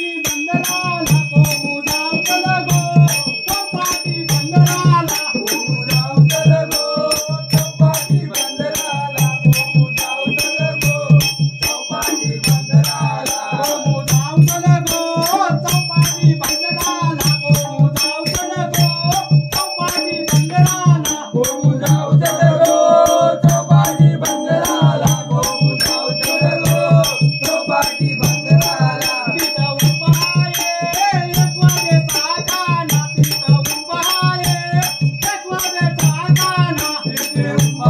చౌపాటి బందరాల గోవు teu mal.